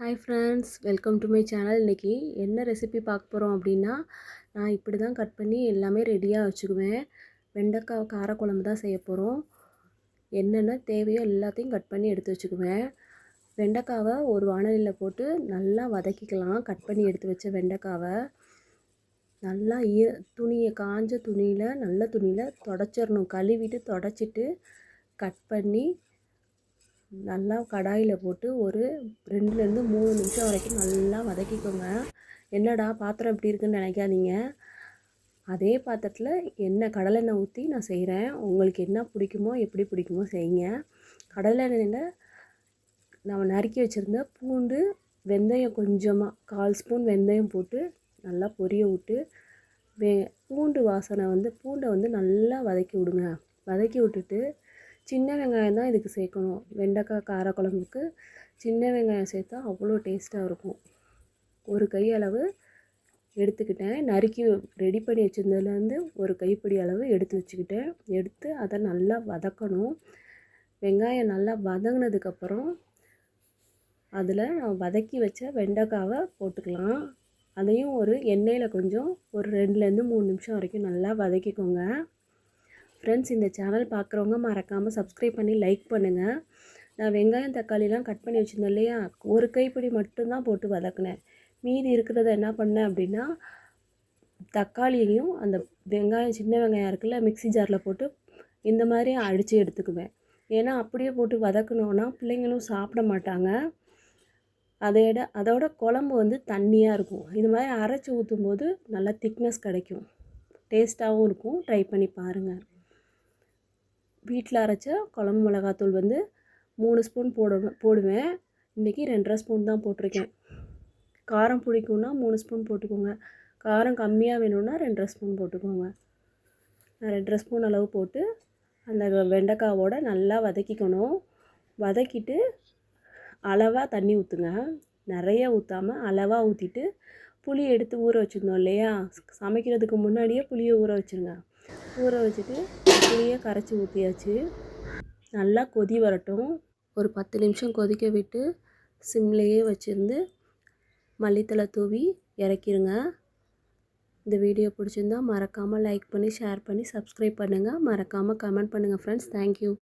Hi friends welcome to my channel இன்றைக்கி என்ன recipe பார்க்க போகிறோம் அப்படின்னா நான் இப்படி தான் கட் பண்ணி எல்லாமே ரெடியாக வச்சுக்குவேன். வெண்டைக்காய் காரக்குழம்பு தான் செய்ய போகிறோம் என்னென்ன தேவையோ எல்லாத்தையும் கட் பண்ணி எடுத்து வச்சுக்குவேன். வெண்டைக்காவை ஒரு வானலியில் போட்டு நல்லா வதக்கிக்கலாம். கட் பண்ணி எடுத்து வச்ச வெண்டைக்காவை நல்லா ஈ துணியை காஞ்ச துணியில் நல்ல துணியில் தொடச்சிடணும். கழுவிட்டு தொடச்சிட்டு கட் பண்ணி நல்லா கடாயில் போட்டு ஒரு ரெண்டுலேருந்து மூணு நிமிஷம் வரைக்கும் நல்லா வதக்கிக்கோங்க. என்னடா பாத்திரம் எப்படி இருக்குன்னு நினைக்காதீங்க. அதே பாத்திரத்தில் எண்ணெய் கடலெண்ணெய் ஊற்றி நான் செய்கிறேன் உங்களுக்கு என்ன பிடிக்குமோ எப்படி பிடிக்குமோ செய்யுங்க. கடலெண்ணெயில் நம்ம நறுக்கி வச்சுருந்த பூண்டு வெந்தயம் கொஞ்சமாக கால் ஸ்பூன் வெந்தயம் போட்டு நல்லா பொரிய விட்டு வே பூண்டு வாசனை வந்து பூண்டை வந்து நல்லா வதக்கி விடுங்க. வதக்கி விட்டுட்டு சின்ன வெங்காயம் தான் இதுக்கு சேர்க்கணும். வெண்டைக்காய் காரக்குழம்புக்கு சின்ன வெங்காயம் சேர்த்தா அவ்வளோ டேஸ்ட்டாக இருக்கும். ஒரு கை அளவு எடுத்துக்கிட்டேன். நறுக்கி ரெடி பண்ணி வச்சுருந்ததுலேருந்து ஒரு கைப்பிடி அளவு எடுத்து வச்சுக்கிட்டேன். எடுத்து அதை நல்லா வதக்கணும். வெங்காயம் நல்லா வதங்கினதுக்கப்புறம் அதில் நான் வதக்கி வச்ச வெண்டைக்காவை போட்டுக்கலாம். அதையும் ஒரு எண்ணெயில் கொஞ்சம் ஒரு ரெண்டுலேருந்து மூணு நிமிஷம் வரைக்கும் நல்லா வதக்கிக்கோங்க. ஃப்ரெண்ட்ஸ் இந்த சேனல் பார்க்குறவங்க மறக்காமல் சப்ஸ்கிரைப் பண்ணி லைக் பண்ணுங்கள் நான் வெங்காயம் தக்காளிலாம் கட் பண்ணி வச்சுருந்தேன் இல்லையா? ஒரு கைப்பிடி மட்டும்தான் போட்டு வதக்கினேன். மீதி இருக்கிறத என்ன பண்ணேன் அப்படின்னா தக்காளியையும் அந்த வெங்காயம் சின்ன வெங்காயம் இருக்குல்ல மிக்சி ஜாரில் போட்டு இந்த மாதிரி அடித்து எடுத்துக்குவேன். ஏன்னா அப்படியே போட்டு வதக்கணுன்னா பிள்ளைங்களும் சாப்பிட மாட்டாங்க. அதையோட அதோட குழம்பு வந்து தண்ணியாக இருக்கும். இது மாதிரி அரைச்சி ஊற்றும் போது நல்லா திக்னஸ் கிடைக்கும். டேஸ்ட்டாகவும் இருக்கும். ட்ரை பண்ணி பாருங்கள் வீட்டில் அரைச்ச குழம்பு மிளகாத்தூள் வந்து மூணு ஸ்பூன் போடணும் போடுவேன். இன்றைக்கி ரெண்டரை ஸ்பூன் தான் போட்டிருக்கேன். காரம் பிடிக்கும்னா மூணு ஸ்பூன் போட்டுக்கோங்க. காரம் கம்மியாக வேணும்னா ரெண்டரை ஸ்பூன் போட்டுக்கோங்க. நான் ரெண்டரை ஸ்பூன் அளவு போட்டு அந்த வெண்டைக்காவோட நல்லா வதக்கிக்கணும். வதக்கிட்டு அளவாக தண்ணி ஊற்றுங்க நிறைய ஊற்றாமல் அளவாக ஊற்றிட்டு புளி எடுத்து ஊற வச்சுருந்தோம் இல்லையா? சமைக்கிறதுக்கு முன்னாடியே புளியை ஊற வச்சுருங்க. ஊற வச்சுட்டு புளியை கரைச்சி ஊற்றியாச்சு நல்லா கொதி வரட்டும். ஒரு பத்து நிமிஷம் கொதிக்க விட்டு சிம்லேயே வச்சுருந்து மல்லித்தலை தூவி இறக்கிருங்க. இந்த வீடியோ பிடிச்சிருந்தா மறக்காமல் லைக் பண்ணி ஷேர் பண்ணி சப்ஸ்கிரைப் பண்ணுங்கள் மறக்காமல் கமெண்ட் பண்ணுங்கள் ஃப்ரெண்ட்ஸ் தேங்க்யூ